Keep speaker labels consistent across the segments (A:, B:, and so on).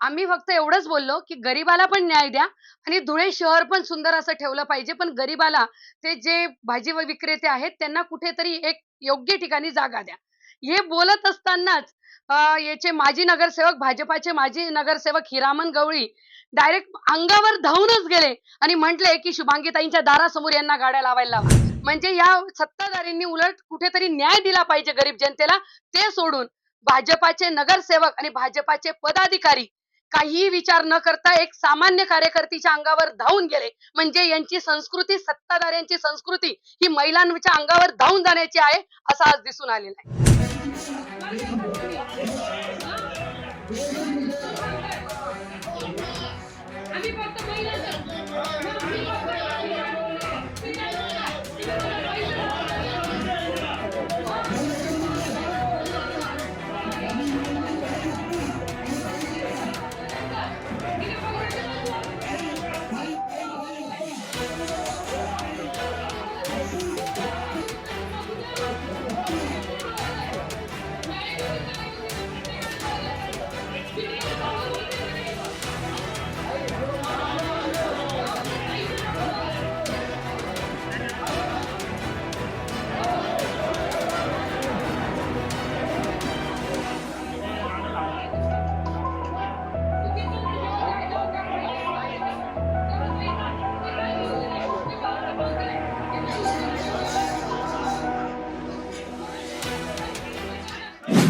A: आम्ही फक्त एवढंच बोललो, की गरीबाला पण न्याय द्या आणि धुळे शहर पण सुंदर असं ठेवलं पाहिजे. पण गरिबाला ते जे भाजी व विक्रेते आहेत त्यांना कुठेतरी एक योग्य ठिकाणी जागा द्या. हे बोलत असतानाच याचे माजी नगरसेवक, भाजपाचे माजी नगरसेवक हिरामन गवळी डायरेक्ट अंगावर धावूनच गेले आणि म्हटले, की शुभांगीताईंच्या दारासमोर यांना गाड्या लावायला लावा. म्हणजे या सत्ताधारींनी उलट कुठेतरी न्याय दिला पाहिजे गरीब जनतेला. ते सोडून भाजपाचे नगरसेवक आणि भाजपाचे पदाधिकारी काहीही विचार न करता एक सामान्य कार्यकर्तीच्या अंगावर धावून गेले. म्हणजे यांची संस्कृती, सत्ताधाऱ्यांची संस्कृती ही महिलांच्या अंगावर धावून जाण्याची आहे, असं आज दिसून आलेलं आहे.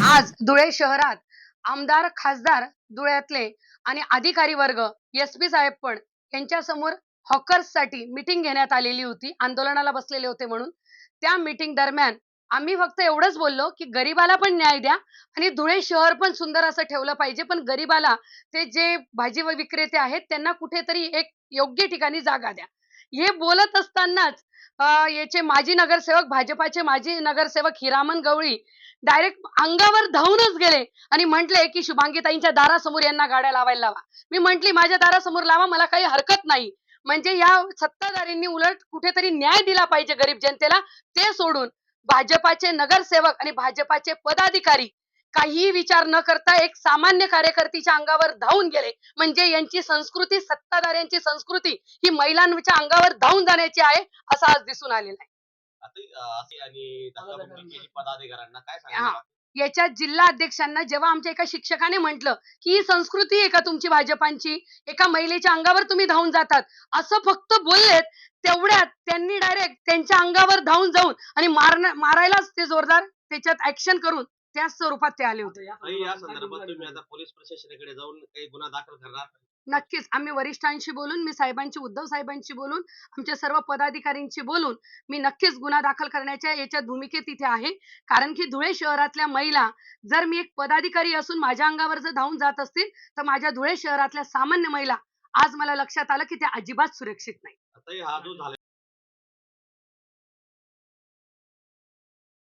A: आज धुळे शहरात आमदार, खासदार धुळ्यातले आणि अधिकारी वर्ग, एस-पी साहेब पण यांच्यासमोर हॉकर्ससाठी मीटिंग घेण्यात आलेली होती. आंदोलनाला बसलेले होते म्हणून. त्या मिटिंग दरम्यान आम्ही फक्त एवढंच बोललो, की गरिबाला पण न्याय द्या आणि धुळे शहर पण सुंदर असं ठेवलं पाहिजे. पण गरिबाला ते जे भाजी व विक्रेते आहेत त्यांना कुठेतरी एक योग्य ठिकाणी जागा द्या. हे बोलत असतानाच याचे माजी नगरसेवक, भाजपाचे माजी नगरसेवक हिरामन गवळी डायरेक्ट अंगावर धावूनच गेले आणि म्हटले, की शुभांगीताईंच्या दारासमोर यांना गाड्या लावायला लावा. मी म्हटली, "माझ्या दारासमोर लावा, मला काही हरकत नाही." म्हणजे या सत्ताधारींनी उलट कुठेतरी न्याय दिला पाहिजे गरीब जनतेला. ते सोडून भाजपाचे नगरसेवक आणि भाजपाचे पदाधिकारी काहीही विचार न करता एक सामान्य कार्यकर्तीच्या अंगावर धावून गेले. म्हणजे यांची संस्कृती, सत्ताधाऱ्यांची संस्कृती ही महिलांच्या अंगावर धावून जाण्याची आहे, असं आज दिसून आलेलं आहे.
B: आता अं, असे आणि धक्काबुक्की केली पदाधिकाऱ्यांना काय
A: हा.
B: सांगितलं
A: याच्या जिल्हा अध्यक्षांना जेव्हा आमच्या एका शिक्षकाने म्हटलं, की ही संस्कृती आहे का तुमची भाजपांची? एका महिलेच्या अंगावर तुम्ही धावून जातात. असं फक्त बोललेत, तेवढ्यात त्यांनी डायरेक्ट त्यांच्या अंगावर धावून जाऊन आणि मारण मारायलाच ते जोरदार त्याच्यात ऍक्शन करून त्या स्वरूपात ते आले होते.
B: ताई, या संदर्भात तुम्ही आता पोलीस प्रशासनाकडे जाऊन काही गुन्हा दाखल करणार
A: नक्कीच आम्ही वरिष्ठांशी बोलून, मी साहेबांशी, उद्धव साहेबांशी बोलून, आमच्या सर्व पदाधिकाऱ्यांशी बोलून मी नक्कीच गुन्हा दाखल करण्याच्या याच्यात भूमिकेत इथे आहे. कारण की धुळे शहरातल्या महिला जर मी एक पदाधिकारी असून माझ्या अंगावर जर धावून जात असतील, तर माझ्या धुळे शहरातल्या सामान्य महिला आज मला लक्षात आलं, की त्या अजिबात सुरक्षित नाही.
B: ताई हा जो झाला